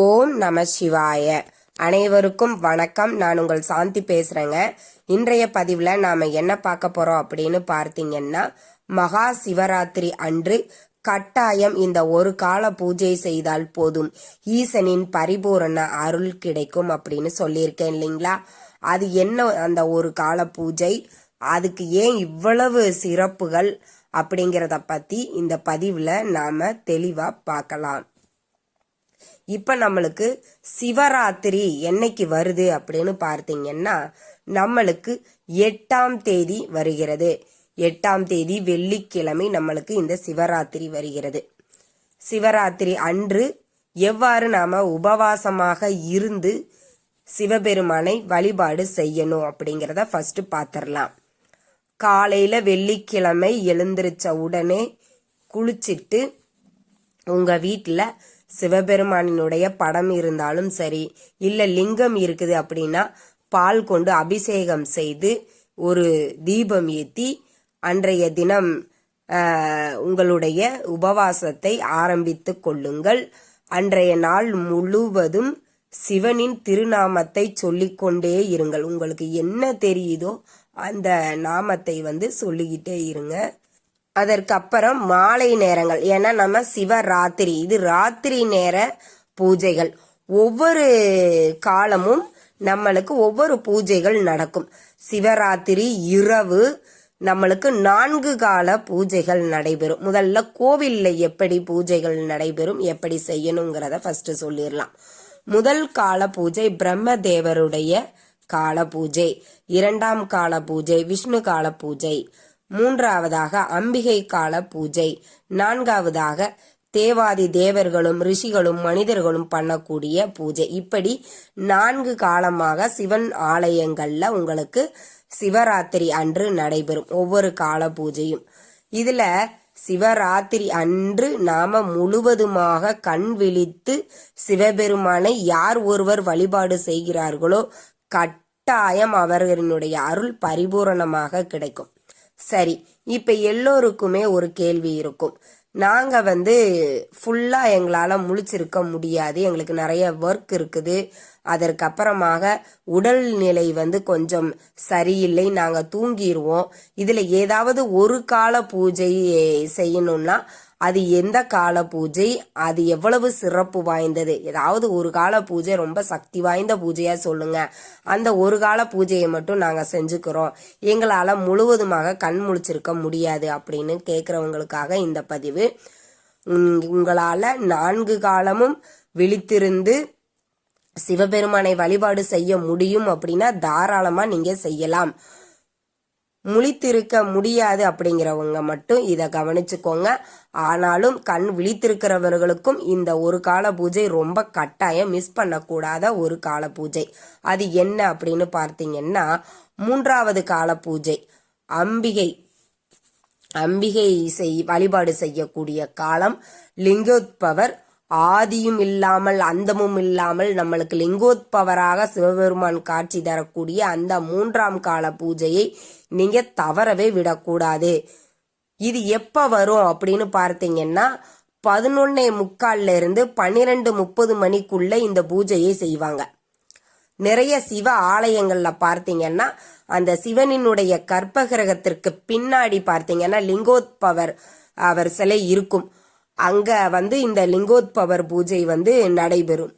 ஓம் நம சிவாய. அனைவருக்கும் வணக்கம். நான் உங்கள் சாந்தி பேசுறேங்க. இன்றைய பதிவில் நாம என்ன பார்க்க போறோம் அப்படின்னு பார்த்தீங்கன்னா மகா சிவராத்திரி அன்று கட்டாயம் இந்த ஒரு கால பூஜை செய்தால் போதும். ஈசனின் பரிபூரண அருள் கிடைக்கும் அப்படின்னு சொல்லியிருக்கேன் இல்லைங்களா? அது என்ன அந்த ஒரு கால பூஜை? அதுக்கு ஏன் இவ்வளவு சிறப்புகள் அப்படிங்கிறத பத்தி இந்த பதிவுல நாம தெளிவா பார்க்கலாம். இப்ப நம்மளுக்கு சிவராத்திரி என்னைக்கு வருது அப்படின்னு பார்த்தீங்கன்னா நம்மளுக்கு எட்டாம் தேதி வருகிறது. எட்டாம் தேதி வெள்ளிக்கிழமை நம்மளுக்கு இந்த சிவராத்திரி வருகிறது. சிவராத்திரி அன்று எவ்வாறு நாம உபவாசமாக இருந்து சிவபெருமானை வழிபாடு செய்யணும் அப்படிங்கிறத ஃபர்ஸ்ட் பார்த்துடலாம் காலையில வெள்ளிக்கிழமை எழுந்திருச்ச உடனே குளிச்சிட்டு உங்க வீட்டில் சிவபெருமானினுடைய படம் இருந்தாலும் சரி இல்ல லிங்கம் இருக்குது அப்படின்னா பால் கொண்டு அபிஷேகம் செய்து ஒரு தீபம் ஏத்தி அன்றைய தினம் உங்களுடைய உபவாசத்தை ஆரம்பித்து கொள்ளுங்கள். அன்றைய நாள் முழுவதும் சிவனின் திருநாமத்தை சொல்லிக்கொண்டே இருங்கள். உங்களுக்கு என்ன தெரியுதோ அந்த நாமத்தை வந்து சொல்லிக்கிட்டே இருங்க. அதற்கப்புறம் மாலை நேரங்கள். ஏன்னா நம்ம சிவராத்திரி. இது ராத்திரி நேர பூஜைகள். ஒவ்வொரு காலமும் நம்மளுக்கு ஒவ்வொரு பூஜைகள் நடக்கும். சிவராத்திரி இரவு நம்மளுக்கு நான்கு கால பூஜைகள் நடைபெறும். முதல்ல கோவில்ல எப்படி பூஜைகள் நடைபெறும் எப்படி செய்யணுங்கிறத ஃபர்ஸ்ட் சொல்லிடலாம். முதல் கால பூஜை பிரம்மதேவருடைய கால பூஜை. இரண்டாம் கால பூஜை விஷ்ணு கால பூஜை. மூன்றாவதாக அம்பிகை கால பூஜை. நான்காவதாக தேவாதி தேவர்களும் ரிஷிகளும் மனிதர்களும் பண்ணக்கூடிய பூஜை. இப்படி நான்கு காலமாக சிவன் ஆலயங்கள்ல உங்களுக்கு சிவராத்திரி அன்று நடைபெறும் ஒவ்வொரு கால பூஜையும். இதுல சிவராத்திரி அன்று நாம முழுவதுமாக கண் விழித்து சிவபெருமானை யார் ஒருவர் வழிபாடு செய்கிறார்களோ கட்டாயம் அவர்களினுடைய அருள் பரிபூரணமாக கிடைக்கும். சரி இப்ப எல்லோருக்குமே ஒரு கேள்வி இருக்கும். நாங்க வந்து ஃபுல்லா எங்களால முழிச்சிருக்க முடியாது. எங்களுக்கு நிறைய ஒர்க் இருக்குது. அதற்கப்புறமாக உடல்நிலை வந்து கொஞ்சம் சரியில்லை. நாங்க தூங்கிடுவோம் இதுல ஏதாவது ஒரு கால பூஜை செய்யணும்னா அது எந்த கால பூஜை அது எவ்வளவு சிறப்பு வாய்ந்தது? ஏதாவது ஒரு கால பூஜை ரொம்ப சக்தி வாய்ந்த பூஜையா சொல்லுங்க. அந்த ஒரு கால பூஜையை மட்டும் நாங்க செஞ்சுக்கிறோம். எங்களால முழுவதுமாக கண் முழிச்சிருக்க முடியாது அப்படின்னு கேக்குறவங்களுக்காக இந்த பதிவு. உங்- உங்களால நான்கு காலமும் விழித்திருந்து சிவபெருமானை வழிபாடு செய்ய முடியும் அப்படின்னா தாராளமா நீங்க செய்யலாம். முழித்திருக்க முடியாது அப்படிங்கிறவங்க மட்டும் இதை கவனிச்சுக்கோங்க. ஆனாலும் கண் விழித்திருக்கிறவர்களுக்கும் இந்த ஒரு கால பூஜை ரொம்ப கட்டாயம். மிஸ் பண்ணக்கூடாத ஒரு கால பூஜை. அது என்ன அப்படின்னு பார்த்தீங்கன்னா மூன்றாவது கால பூஜை. அம்பிகை. அம்பிகை செய் வழிபாடு செய்யக்கூடிய காலம். லிங்கோத்பவர். ஆதியும் இல்லாமல் அந்தமும் இல்லாமல் நம்மளுக்கு லிங்கோத்பவராக சிவபெருமான் காட்சி தரக்கூடிய அந்த மூன்றாம் கால பூஜையை நீங்க தவறவே விடக்கூடாது. இது எப்ப வரும் அப்படின்னு பார்த்தீங்கன்னா பதினொன்னே முக்கால்ல இருந்து பன்னிரெண்டு முப்பது மணிக்குள்ள இந்த பூஜையை செய்வாங்க. நிறைய சிவ ஆலயங்கள்ல பார்த்தீங்கன்னா அந்த சிவனினுடைய கற்பகிரகத்திற்கு பின்னாடி பார்த்தீங்கன்னா லிங்கோத்பவர் அவர் சிலை இருக்கும். அங்க வந்து இந்த லிங்கோத்பவர் பூஜை வந்து நடைபெறும்.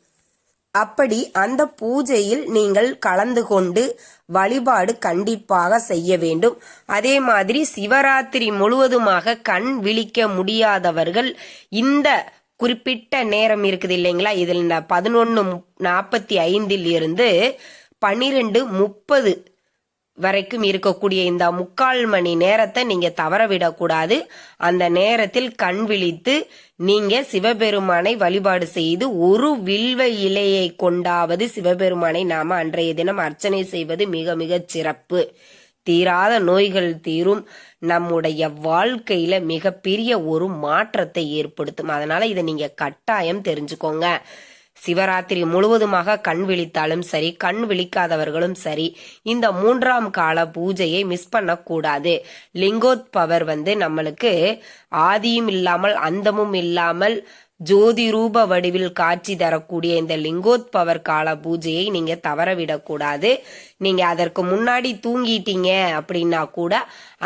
அப்படி அந்த பூஜையில் நீங்கள் கலந்து கொண்டு வழிபாடு கண்டிப்பாக செய்ய வேண்டும். அதே மாதிரி சிவராத்திரி முழுவதுமாக கண் விழிக்க முடியாதவர்கள் இந்த குறிப்பிட்ட நேரம் இருக்குது இல்லைங்களா? இதில் பதினொன்று நாற்பத்தி ஐந்தில் இருந்து பன்னிரெண்டு முப்பது வரைக்கும் இருக்கக்கூடிய இந்த முக்கால் மணி நேரத்தை நீங்க தவறவிடக்கூடாது. அந்த நேரத்தில் கண் விழித்து நீங்க சிவபெருமானை வழிபாடு செய்து ஒரு வில்வ இலையை கொண்டாவது சிவபெருமானை நாம அன்றைய தினம் அர்ச்சனை செய்வது மிக மிக சிறப்பு. தீராத நோய்கள் தீரும். நம்முடைய வாழ்க்கையில மிகப்பெரிய ஒரு மாற்றத்தை ஏற்படுத்தும். அதனால இதை நீங்க கட்டாயம் தெரிஞ்சுக்கோங்க. சிவராத்திரி முழுவதுமாக கண் விழித்தாலும் சரி கண் விழிக்காதவர்களும் சரி இந்த மூன்றாம் கால பூஜையை மிஸ் பண்ணக்கூடாது. லிங்கோத்பவர் வந்து நம்மளுக்கு ஆதியும் இல்லாமல் அந்தமும் இல்லாமல் ஜோதி ரூப வடிவில் காட்சி தரக்கூடிய இந்த லிங்கோத்பவர் கால பூஜையை நீங்க தவறவிடக்கூடாது. நீங்க அதற்கு முன்னாடி தூங்கிட்டீங்க அப்படின்னா கூட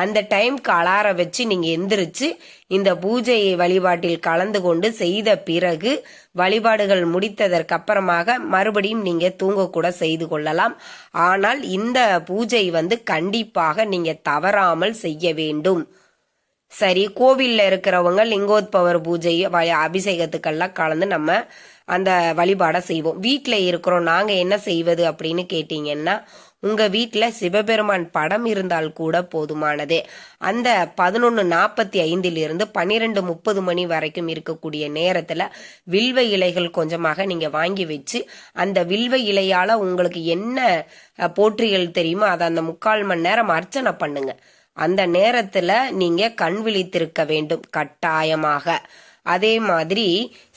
அந்த டைம்க்கு அலார வச்சு நீங்க எந்திரிச்சு இந்த பூஜை வழிபாட்டில் கலந்து கொண்டு செய்த பிறகு வழிபாடுகள் முடித்ததற்கு அப்புறமாக மறுபடியும் நீங்க தூங்க கூட செய்து கொள்ளலாம். ஆனால் இந்த பூஜை வந்து கண்டிப்பாக நீங்க தவறாமல் செய்ய வேண்டும். சரி கோவில்ல இருக்கிறவங்க லிங்கோத்பவர் பூஜை அபிஷேகத்துக்கெல்லாம் கலந்து நம்ம அந்த வழிபாடை செய்வோம். வீட்டில் இருக்கிறோம் நாங்க என்ன செய்வது அப்படின்னு கேட்டீங்கன்னா உங்க வீட்டில் சிவபெருமான் படம் இருந்தால் கூட போதுமானதே. அந்த பதினொன்று நாற்பத்தி ஐந்திலிருந்து பன்னிரெண்டு முப்பது மணி வரைக்கும் இருக்கக்கூடிய நேரத்தில் வில்வ இலைகள் கொஞ்சமாக நீங்கள் வாங்கி வச்சு அந்த வில்வ இலையால் உங்களுக்கு என்ன போற்றிகள் தெரியுமோ அதை அந்த முக்கால் மணி நேரம் அர்ச்சனை பண்ணுங்கள் அந்த நேரத்துல நீங்க கண் விழித்திருக்க வேண்டும் கட்டாயமாக. அதே மாதிரி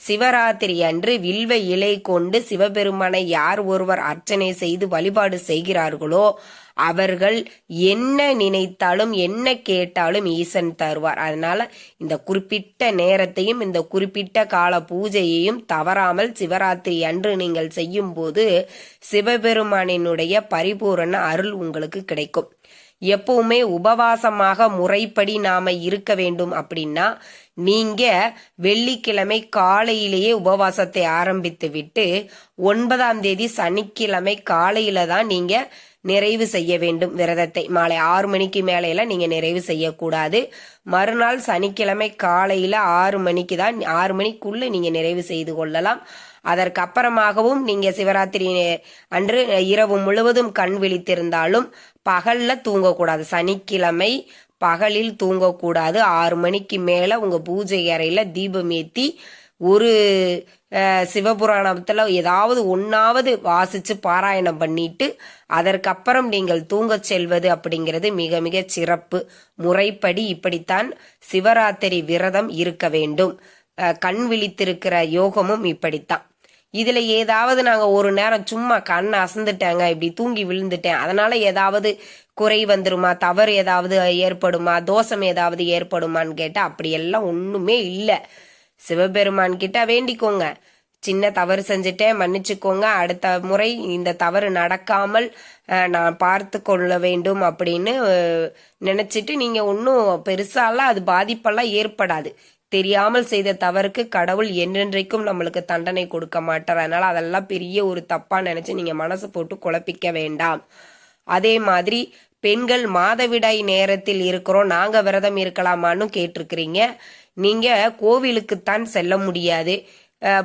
சிவராத்திரி அன்று வில்வ இலை கொண்டு சிவபெருமானை யார் ஒருவர் அர்ச்சனை செய்து வழிபாடு செய்கிறார்களோ அவர்கள் என்ன நினைத்தாலும் என்ன கேட்டாலும் ஈசன் தருவார். அதனால இந்த குறிப்பிட்ட நேரத்தையும் இந்த குறிப்பிட்ட கால பூஜையையும் தவறாமல் சிவராத்திரி அன்று நீங்கள் செய்யும் போது சிவபெருமானினுடைய பரிபூரண அருள் உங்களுக்கு கிடைக்கும். எப்பவுமே உபவாசமாக முறைப்படி நாம இருக்க வேண்டும் அப்படின்னா நீங்க வெள்ளிக்கிழமை காலையிலேயே உபவாசத்தை ஆரம்பித்து விட்டு ஒன்பதாம் தேதி சனிக்கிழமை காலையில தான் நீங்க நிறைவு செய்ய வேண்டும் விரதத்தை. மாலை ஆறு மணிக்கு மேலையெல்லாம் நீங்க நிறைவு செய்யக்கூடாது. மறுநாள் சனிக்கிழமை காலையில ஆறு மணிக்கு தான் ஆறு மணிக்குள்ள நீங்க நிறைவு செய்து கொள்ளலாம். அதற்கப்புறமாகவும் நீங்க சிவராத்திரி அன்று இரவு முழுவதும் கண் விழித்திருந்தாலும் பகல்ல தூங்கக்கூடாது. சனிக்கிழமை பகலில் தூங்கக்கூடாது. ஆறு மணிக்கு மேல உங்க பூஜை அறையில தீபம் ஏத்தி ஒரு சிவபுராணத்தில் சிவபுராணத்துல ஏதாவது ஒன்னாவது வாசிச்சு பாராயணம் பண்ணிட்டு அதற்கப்புறம் நீங்கள் தூங்கச் செல்வது அப்படிங்கிறது மிக மிக சிறப்பு. முறைப்படி இப்படித்தான் சிவராத்திரி விரதம் இருக்க வேண்டும். கண் விழித்திருக்கிற யோகமும் இப்படித்தான். இதுல ஏதாவது நாங்க ஒரு நேரம் சும்மா கண் அசந்துட்டேங்க இப்படி தூங்கி விழுந்துட்டேன். அதனால ஏதாவது குறை வந்துருமா? தவறு ஏதாவது ஏற்படுமா? தோஷம் ஏதாவது ஏற்படுமான்னு கேட்டா அப்படியெல்லாம் ஒண்ணுமே இல்ல. சிவபெருமான் கிட்ட வேண்டிக்கோங்க. சின்ன தவறு செஞ்சுட்டேன் மன்னிச்சுக்கோங்க. அடுத்த முறை இந்த தவறு நடக்காமல் நான் பார்த்து கொள்ள வேண்டும் அப்படின்னு நினச்சிட்டு நினைச்சிட்டு நீங்க ஒன்றும் பெருசாலாம் அது பாதிப்பெல்லாம் ஏற்படாது. தெரியாமல் செய்த தவறுக்கு கடவுள் என்றென்றைக்கும் நம்மளுக்கு தண்டனை கொடுக்க மாட்டார். அதனால அதெல்லாம் பெரிய ஒரு தப்பா நினைச்சு நீங்க மனசு போட்டு குழப்பிக்க வேண்டாம். அதே மாதிரி பெண்கள் மாதவிடாய் நேரத்தில் இருக்கிறோம். நாங்க விரதம் இருக்கலாமான்னு கேட்டிருக்கிறீங்க. நீங்க கோவிலுக்குத்தான் செல்ல முடியாது.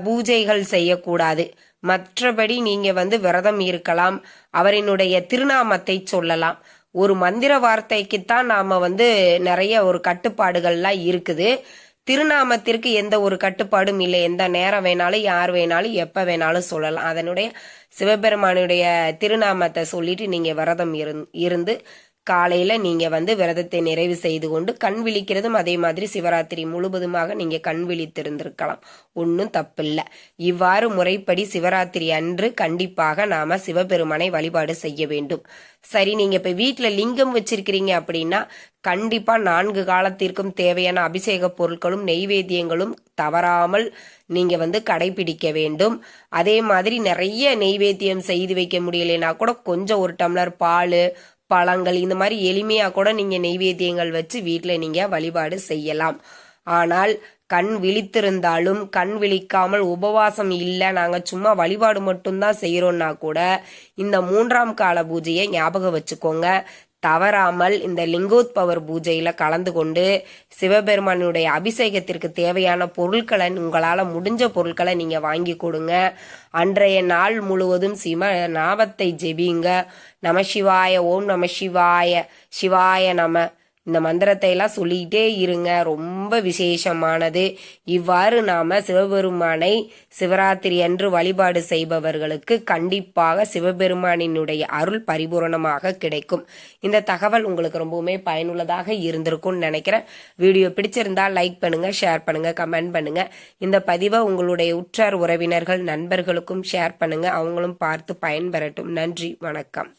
பூஜைகள் செய்யக்கூடாது. மற்றபடி நீங்க வந்து விரதம் இருக்கலாம். அவரினுடைய திருநாமத்தை சொல்லலாம். ஒரு மந்திர வார்த்தைக்குத்தான் நாம வந்து நிறைய ஒரு கட்டுப்பாடுகள்லாம் இருக்குது. திருநாமத்திற்கு எந்த ஒரு கட்டுப்பாடும் இல்லை. எந்த நேரம் வேணாலும் யார் வேணாலும் எப்ப வேணாலும் சொல்லலாம். அதனுடைய சிவபெருமானுடைய திருநாமத்தை சொல்லிட்டு நீங்க விரதம் இருந்- இருந்து காலையில நீங்க வந்து விரதத்தை நிறைவு செய்து கொண்டு கண் விழிக்கிறதும் அதே மாதிரி சிவராத்திரி முழுவதுமாக நீங்க கண் விழித்திருந்திருக்கலாம். ஒன்றும் தப்பில்லை. இவ்வாறு முறைப்படி சிவராத்திரி அன்று கண்டிப்பாக நாம சிவபெருமானை வழிபாடு செய்ய வேண்டும். சரி நீங்க இப்ப வீட்டுல லிங்கம் வச்சிருக்கிறீங்க அப்படின்னா கண்டிப்பா நான்கு காலத்திற்கும் தேவையான அபிஷேக பொருட்களும் நெய்வேத்தியங்களும் தவறாமல் நீங்க வந்து கடைபிடிக்க வேண்டும். அதே மாதிரி நிறைய நெய்வேத்தியம் செய்து வைக்க முடியலைன்னா கூட கொஞ்சம் ஒரு டம்ளர் பால் பழங்கள் இந்த மாதிரி எளிமையாக கூட நீங்கள் நெய்வேத்தியங்கள் வச்சு வீட்டில் நீங்கள் வழிபாடு செய்யலாம். ஆனால் கண் விழித்திருந்தாலும் கண் விழிக்காமல் உபவாசம் இல்லை நாங்கள் சும்மா வழிபாடு மட்டும்தான் செய்கிறோன்னா கூட இந்த மூன்றாம் கால பூஜையை ஞாபகம் வச்சுக்கோங்க. தவறாமல் இந்த லிங்கோத்பவர் பூஜையில் கலந்து கொண்டு சிவபெருமானுடைய அபிஷேகத்திற்கு தேவையான பொருட்களை உங்களால் முடிஞ்ச பொருட்களை நீங்கள் வாங்கி கொடுங்க. அன்றைய நாள் முழுவதும் சிவ நாபத்தை ஜெபிங்க. நம சிவாய ஓம் நம சிவாய சிவாய நம. இந்த மந்திரத்தை எல்லாம் சொல்லிக்கிட்டே இருங்க. ரொம்ப விசேஷமானது. இவ்வாறு நாம சிவபெருமானை சிவராத்திரி அன்று வழிபாடு செய்பவர்களுக்கு கண்டிப்பாக சிவபெருமானினுடைய அருள் பரிபூரணமாக கிடைக்கும். இந்த தகவல் உங்களுக்கு ரொம்பவுமே பயனுள்ளதாக இருந்திருக்கும்னு நினைக்கிறேன். வீடியோ பிடிச்சிருந்தா லைக் பண்ணுங்க ஷேர் பண்ணுங்க கமெண்ட் பண்ணுங்க. இந்த பதிவை உங்களுடைய உற்றார் உறவினர்கள் நண்பர்களுக்கும் ஷேர் பண்ணுங்க. அவங்களும் பார்த்து பயன்பெறட்டும். நன்றி வணக்கம்.